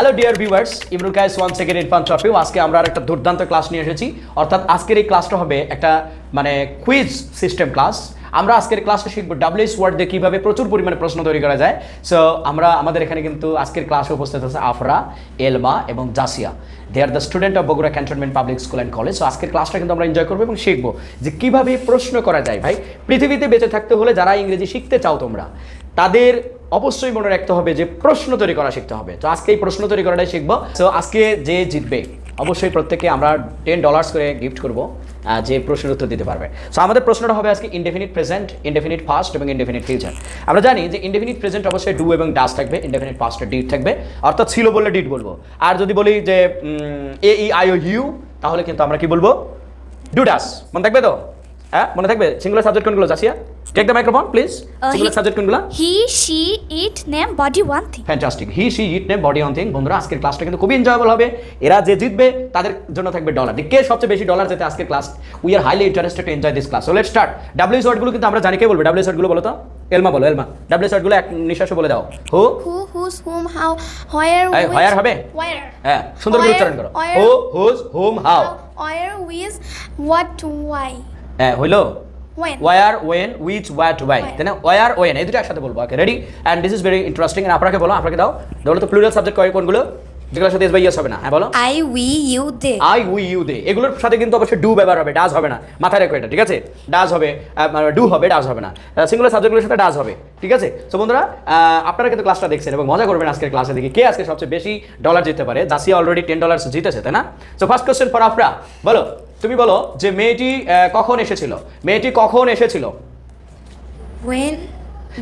Hello dear viewers Imrul Kais one second of you আজকে আমরা একটা দুর্দান্ত ক্লাস নিয়ে এসেছি। অর্থাৎ আজকের এই ক্লাসটা হবে একটা মানে কুইজ সিস্টেম ক্লাস আমরা আজকের ক্লাসে শিখব ডাব্লিউএস ওয়ার্ড দিয়ে কীভাবে প্রচুর পরিমাণে প্রশ্ন তৈরি করা যায়। সো আমরা, আমাদের এখানে কিন্তু আজকের ক্লাসে উপস্থিত আছে আফরা, এলমা এবং Jasia. They are the student of Bogura cantonment public school and college so আজকের ক্লাসটা কিন্তু আমরা এনজয় করব এবং শিখব যে কীভাবে প্রশ্ন করা যায় ভাই। পৃথিবীতে বেঁচে থাকতে হলে যারা ইংরেজি শিখতে চাও তোমরা, তাদের অবশ্যই মনে রাখতে হবে যে প্রশ্ন তৈরি করা শিখতে হবে। তো আজকে এই প্রশ্ন তৈরি করাটাই শিখব। তো আজকে যে জিতবে, অবশ্যই প্রত্যেককে আমরা টেন ডলার্স করে গিফট করব যে প্রশ্নের উত্তর দিতে পারবে। সো আমাদের প্রশ্নটা হবে আজকে ইনডেফিনিট প্রেজেন্ট ইনডেফিনিট ফাস্ট এবং ইনডেফিনিট ফিউচার আমরা জানি যে ইনডেফিনিট প্রেজেন্ট অবশ্যই ডু এবং ডাস থাকবে ইনডেফিনিট পাস্টে ডিট থাকবে। অর্থাৎ ছিল বললে ডিট বলব। আর যদি বলি যে এ ই আই ও ইউ তাহলে কিন্তু আমরা কি বলব? ডু ডাস মনে থাকবে তো? হ্যাঁ মনে থাকবে? সিঙ্গুলার সাবজেক্ট কোনগুলো? Jasia take the microphone please singular subject কোনগুলো? He she it name body one thing fantastic he she it name body one thing বন্ধুরা আজকের ক্লাসটা কিন্তু খুবই এনজয়েবল হবে। এরা যে জিতবে তাদের জন্য থাকবে ডলার কে সবচেয়ে বেশি ডলার যেতে আজকের class we are highly interested to enjoy this class so let start W ওয়ার্ডগুলো কিন্তু আমরা জানি। কে বলবে? ডাব্লিউ ওয়ার্ডগুলো বলো তো। এলমা বলো এলমা। ডাব্লিউ ওয়ার্ডগুলো এক নিঃশ্বাসে বলে দাও। হু whom, how, where, এই which, হয়ার হবে? হ্যাঁ সুন্দর করে উচ্চারণ করো। Who whose whom how where, with, what, why, হ্যাঁ হইল. Where when which what why. তাই না ওয়ার ওয়েন এই দুটো একসাথে বলব। Okay ready and this is very interesting আপনাকে বলো আপনাকে দাও। বলো তো প্লুরাল সাবজেক্ট কয় কোনগুলো? যেগুলোর সাথে এস বাই ইয়েস হবে না। হ্যাঁ বলো। I we you they I we you they এগুলোর সাথে কিন্তু অবশ্যই ডু ব্যবহার হবে ডাজ হবে না। মাথায় রেখো এটা ঠিক আছে? ডাজ হবে ডু হবে ডাজ হবে না। সিঙ্গুলার সাবজেক্টগুলোর সাথে ডাজ হবে ঠিক আছে? তো বন্ধুরা আপনারা কিন্তু ক্লাসটা দেখছেন এবং মজা করবেন আজকের ক্লাসে দেখে কে আজকে সবচেয়ে বেশি ডলার জিততে পারে। জাসিয়া অলরেডি টেন ডলার জিতেছে তাই না? So first question for Afra বলো তুমি বলো যে মেয়েটি আহ, কখন এসেছিল? মেয়েটি কখন এসেছিল? When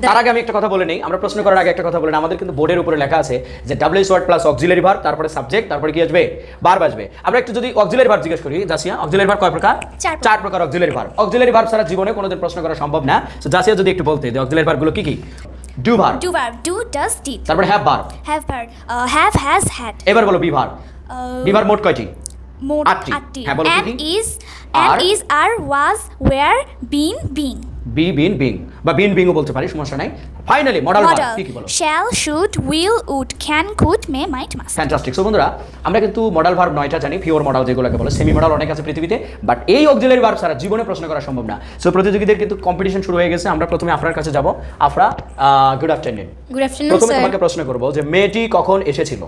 তার আগে আমি একটা কথা বলে নেই। আমরা প্রশ্ন করার আগে একটা কথা বলে আমাদের কিন্তু বোর্ডের উপরে লেখা আছে যে WS word plus auxiliary verb তারপরে সাবজেক্ট তারপরে কি আসবে? বার বাজবে আমরা একটু যদি অক্সিলারি ভার জিজ্ঞেস করি জাসিয়া অক্সিলারি ভার কয় প্রকার? চার প্রকার। অক্সিলারি ভার অক্সিলারি ভার ছাড়া জীবনে কোনোদিন প্রশ্ন করা সম্ভব না। তো জাসিয়া যদি একটু বলতে যে অক্সিলারি ভারগুলো কি কি? ডু ভার do verb do does did তারপরে have verb verb uh, have has had এবার বলো বি ভার বি ভার মোট কয়টি? মোট আটটি। হ্যাঁ, বলো কি কি? is and R? Was were been being be been being. বা বিন বিংও বলতে পারি সমস্যা নাই। ফাইনালি মডেল কি কি বলো? Shall should will would can could may might must. Fantastic so বন্ধুরা আমরা কিন্তু মডেল ভার্ব নয়টা জানি পিওর মডেল যেগুলোকে বলে সেমি মডেল অনেক আছে পৃথিবীতে বাট এই অক্সিলারি ভার্ব ছাড়া জীবনে প্রশ্ন করা সম্ভব না। সো প্রতিযোগীদের কিন্তু কম্পিটিশন শুরু হয়ে গেছে আমরা প্রথমে আফরার কাছে যাব। Afra good afternoon Good afternoon, প্রথমে তোমাকে প্রশ্ন করব যে মেয়েটি কখন এসেছিল?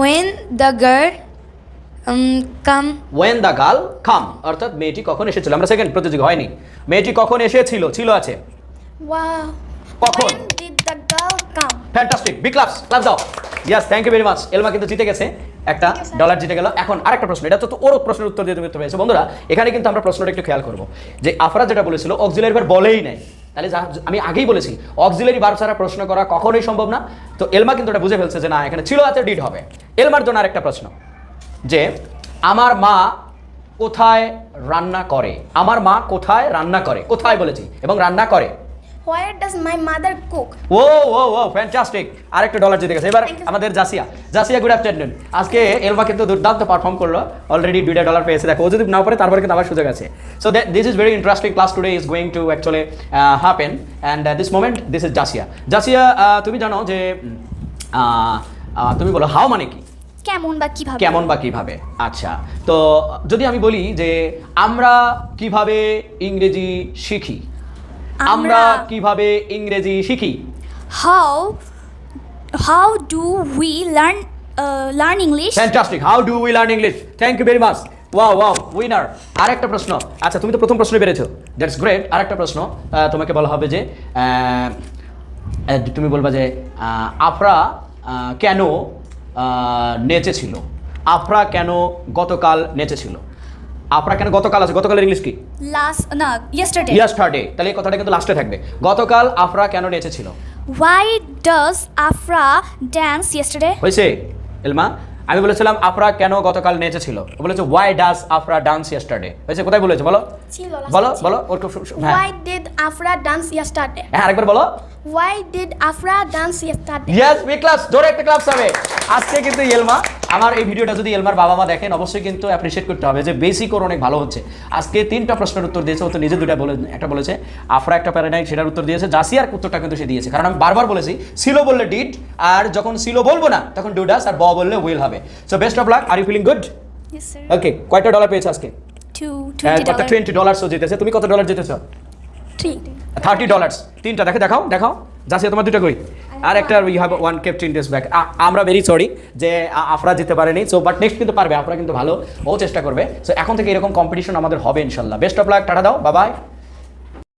When the girl come, when the girl come অর্থাৎ মেয়েটি কখন এসেছিল? আমরা সেকেন্ড প্রতিযোগী হয়নি। মেয়েটি কখন এসেছিল? ছিল আছে. কখন? ফ্যান্টাস্টিক বিগ ক্লাস ক্লাস দাও। Yes thank you very much Elma কিন্তু জিতে গেছে। একটা. ডলার জিতে গেল। এখন আরেকটা প্রশ্ন। এটা তো তো ওর প্রশ্নের উত্তর দিয়ে তুমি উত্তর পেয়েছ। বন্ধুরা এখানে কিন্তু আমরা প্রশ্নটা একটু খেয়াল করব। যে আফরা যেটা বলেছিল অক্সিলারি ভার বলেই নাই তাহলে যা- আমি আগেই বলেছি অক্সিলারি বার ছাড়া প্রশ্ন করা কখনোই সম্ভব না। তো এলমা কিন্তু এটা বুঝে ফেলছে যে না এখানে ছিল আছে ডিড হবে। এলমার জন্য আরেকটা প্রশ্ন। যে আমার মা কোথায় রান্না করে? আমার মা কোথায় রান্না করে? কোথায় বলেছি? এবং রান্না করে? Where does my mother cook? ও ও ও ফ্যান্টাস্টিক আরেকটা ডলার জিতে গেছে। এবার. আমাদের জাসিয়া। জাসিয়া গুড আফটারনুন আজকে এলমা কিন্তু দুর্দান্ত পারফর্ম করল। অলরেডি দুইটা ডলার পেয়েছে। দেখো ও যদি না পারে তারপরে কিন্তু আবার সুযোগ আছে। So this is very interesting class today is going to actually happen and this moment this is Jasia. Jasia uh, তুমি জানো যে তুমি বলো হাও মানে কি? কেমন বা কীভাবে? কেমন বা কীভাবে? আচ্ছা তো যদি আমি বলি যে আমরা কীভাবে ইংরেজি শিখি? আমরা কীভাবে ইংরেজি শিখি? How how do we learn learn English fantastic how do we learn English thank you very much wow wow winner আরেকটা প্রশ্ন। আচ্ছা তুমি তো প্রথম প্রশ্নে পেরেছ দ্যাটস গ্রেট আরেকটা প্রশ্ন। তোমাকে বলা হবে যে তুমি বলবা যে আফরা কেন নেচেছিল। আফরা কেন গতকাল নেচেছিল? আফরা কেন গতকাল আছে? গতকালের ইংলিশ কি? Last না yesterday. ইয়াস্টারডে তাহলে এই কথাটা কিন্তু লাস্টে থাকবে। গতকাল আফরা কেন নেচেছিল? Why does afra dance yesterday? হয়েছে এলমা? আমি বলেছিলাম আফরা কেন গতকাল নেচেছিল? বলেছে why does Afra dance yesterday হয়েছে কোথায় বলেছে? বলো। ছিল, বলো বলো ওর খুব সু- সু- হ্যাঁ। Why did Afra dance yesterday? হ্যাঁ আরেকবার বলো। Why did Afra dance yesterday? Yes B class জোরে একটা ক্লাস হবে। আজকে কিন্তু এলমা আমার এই ভিডিওটা যদি এলমার বাবা মা দেখেন অবশ্যই কিন্তু অ্যাপ্রিসিয়েট করতে হবে যে বেসিক ওর অনেক ভালো হচ্ছে। আজকে তিনটা প্রশ্নের উত্তর দিয়েছে ও তো নিজে দুটা বলে একটা বলেছে আফরা একটা প্যারা নাই সেটার উত্তর দিয়েছে জাসিয়ার উত্তরটা কিন্তু সে দিয়েছে। কারণ আমি বারবার বলেছি সিলো বললে ডিড আর যখন সিলো বলব না তখন ডুডাস আর ব বললে উইল হবে। So best of luck are you feeling good okay কয়টা ডলার পেয়েছে আজকে? Two, হ্যাঁ টোয়েন্টি ডলার্সও জিতেছে। তুমি কত ডলার জিতেছো. থার্টি ডলার্স তিনটা দেখে দেখাও দেখাও। যাচ্ছে তোমার দুটো কই? আর একটা you have one kept in back আমরা ভেরি সরি যে আফরা যেতে পারেনি সো বাট নেক্সট কিন্তু পারবে আফরা কিন্তু ভালো, ও চেষ্টা করবে। সো এখন থেকে এরকম কম্পিটিশন আমাদের হবে, ইনশাল্লাহ। বেস্ট অফ লাক টাটা দাও বাবাই